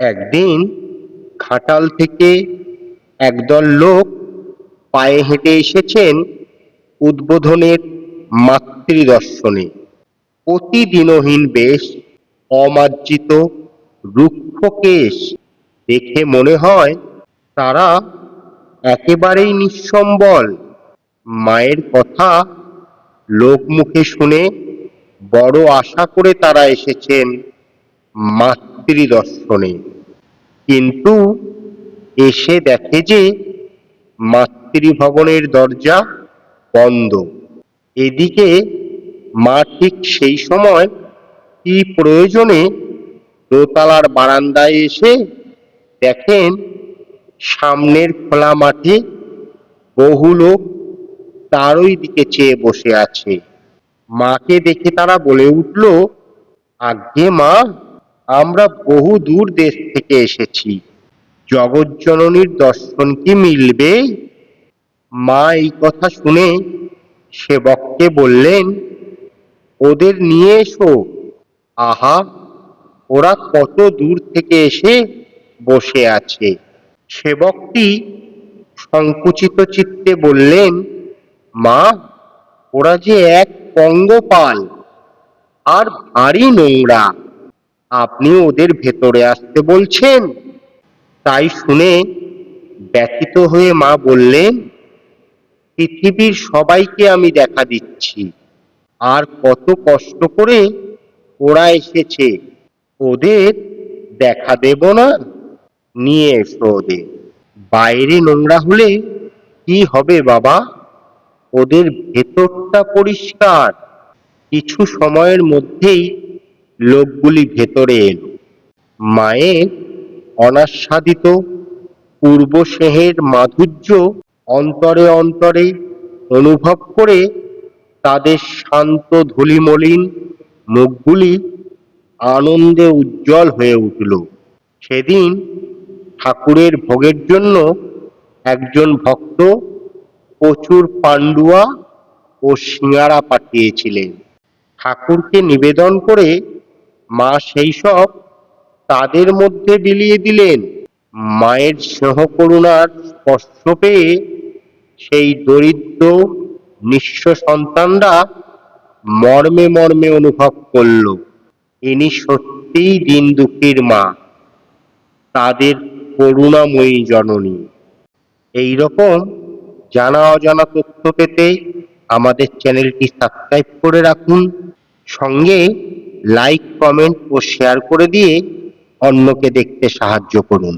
একদিন ঘাটাল থেকে একদল লোক পায়ে হেঁটে এসেছেন উদ্বোধনের মাতৃদর্শনে। অতিদিনহীন বেশ অমার্জিত রুক্ষ কেশ দেখে মনে হয় তারা একেবারেই নিঃসম্বল। মায়ের কথা লোকমুখে শুনে বড় আশা করে তারা এসেছেন মাতৃদর্শনে কিন্তু এসে দেখে যে মাতৃভবনের দরজা বন্ধ। এদিকে মা ঠিক সেই সময় কি প্রয়োজনে দোতলার বারান্দায় এসে দেখেন সামনের খোলা মাঠে বহু লোক তারই দিকে চেয়ে বসে আছে। মাকে দেখে তারা বলে উঠল, আজ্ঞে মা আমরা বহু দূর দেশ থেকে এসেছি। জগজ্জননীর দর্শন কি মিলবে? মা এই কথা শুনে সেবককে বললেন, ওদের নিয়ে এসো। আহা, ওরা কত দূর থেকে এসে বসে আছে। সেবকটি সংকুচিত চিত্তে বললেন, মা, ওরা যে এক পঙ্গপাল, আর ভারী নোংরা। আপনি ওদের ভেতরে আসতে বলছেন। তাই শুনে ব্যথিত হয়ে মা বললেন, পৃথিবীর সবাইকে আমি দেখা দিচ্ছি। আর কত কষ্ট করে ওরা এসেছে। ওদের দেখা দেব না। নিয়ে এসো ওদের। বাইরে নোংরা হলে কি হবে বাবা? ওদের ভেতরটা পরিষ্কার। কিছু সময়ের মধ্যেই লোকগুলি ভেতরে এলো। মায়ের অনাস্বাদিত পূর্ব স্নেহের মাধুর্য অন্তরে অন্তরে অনুভব করে তাদের শান্ত ধুলিমলিন মুখগুলি আনন্দে উজ্জ্বল হয়ে উঠল। সেদিন ঠাকুরের ভোগের জন্য একজন ভক্ত প্রচুর পান্ডুয়া ও সিঙারা পাঠিয়েছিলেন। ঠাকুরকে নিবেদন করে মা সেই সব তাদের মধ্যে বিলিয়ে দিলেন। মায়ের স্নেহ করুণার স্পর্শ পেয়ে সেই দরিদ্র নিঃস্ব সন্তানরা মর্মে মর্মে অনুভব করল, ইনি সত্যিই দিন দুঃখীর মা, তাদের করুণাময়ী জননী। এই রকম জানা অজানা তথ্য পেতে আমাদের চ্যানেলটি সাবস্ক্রাইব করে রাখুন। সঙ্গে লাইক কমেন্ট ও শেয়ার করে দিয়ে অন্যকে দেখতে সাহায্য করুন।